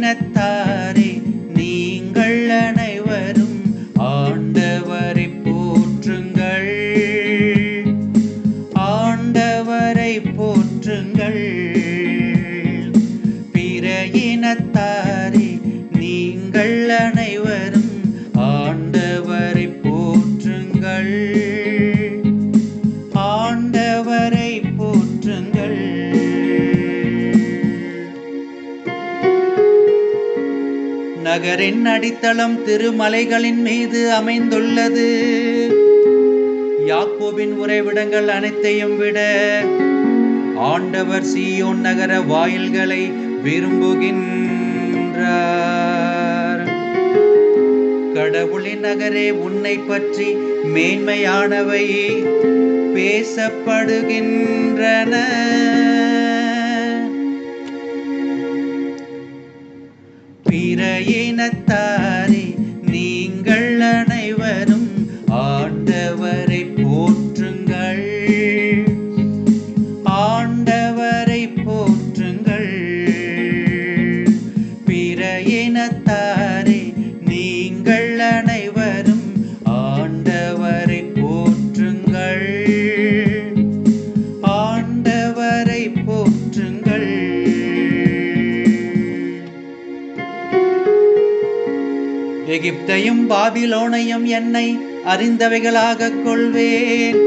இனத்தாரே நீங்கள் அனைவரும் ஆண்டவரை போற்றுங்கள். ஆண்டவரை போற்றுங்கள். பிற இனத்தாரே நீங்கள் அனைவரும் ஆண்டவரை போற்றுங்கள். நகரின் அடித்தளம் திருமலைகளின் மீது அமைந்துள்ளது. யாக்கோபின் உறைவிடங்கள் அனைத்தையும் விட ஆண்டவர் சியோன் நகர வாயில்களை விரும்புகின்றார். கடவுளின் நகரே உன்னை பற்றி மேன்மையானவை பேசப்படுகின்றன. இனத்தாரே எகிப்தையும் பாபிலோனையும் என்னை அறிந்தவைகளாகக் கொள்வேன்.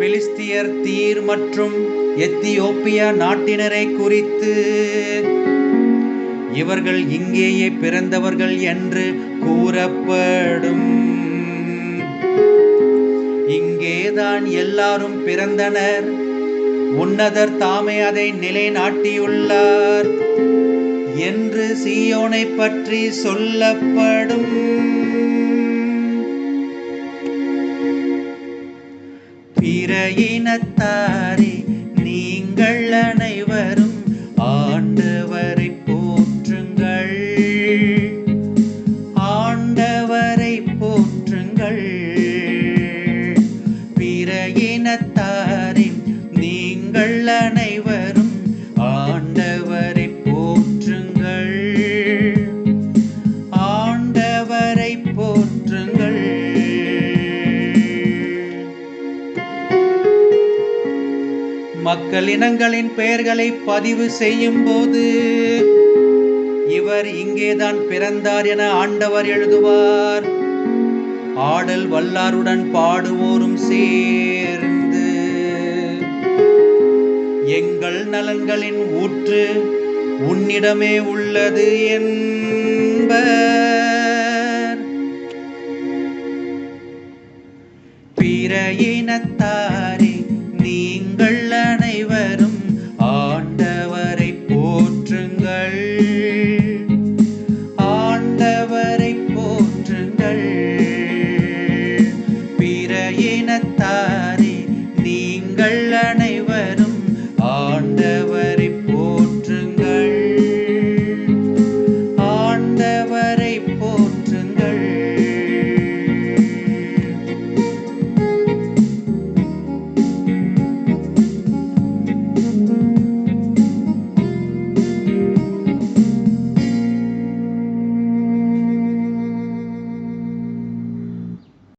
பெலிஸ்தியர் தீர் மற்றும் எத்தியோப்பியா நாட்டினரை குறித்து. இவர்கள் இங்கேயே பிறந்தவர்கள் என்று கூறப்படும். இங்கேதான் எல்லாரும் பிறந்தனர். உன்னதர் தாமே அதை நிலைநாட்டியுள்ளார். என்று சீயோனை பற்றி சொல்லப்படும். பிற இனத்தாரே நீங்கள் அனைவரும் ஆண்டவரை போற்றுங்கள். ஆண்டவரை போற்றுங்கள். பிற மக்கள் இனங்களின் பெயர்களை பதிவு செய்யும் போது இவர் இங்கேதான் பிறந்தார் என ஆண்டவர் எழுதுவார். ஆடல் வல்லாருடன் பாடுவோரும் சேர்ந்து எங்கள் நலன்களின் ஊற்று உன்னிடமே உள்ளது என்ப நீங்கள் பிற இனத்தாரே நீங்கள் அனைவரும் ஆண்டவர்.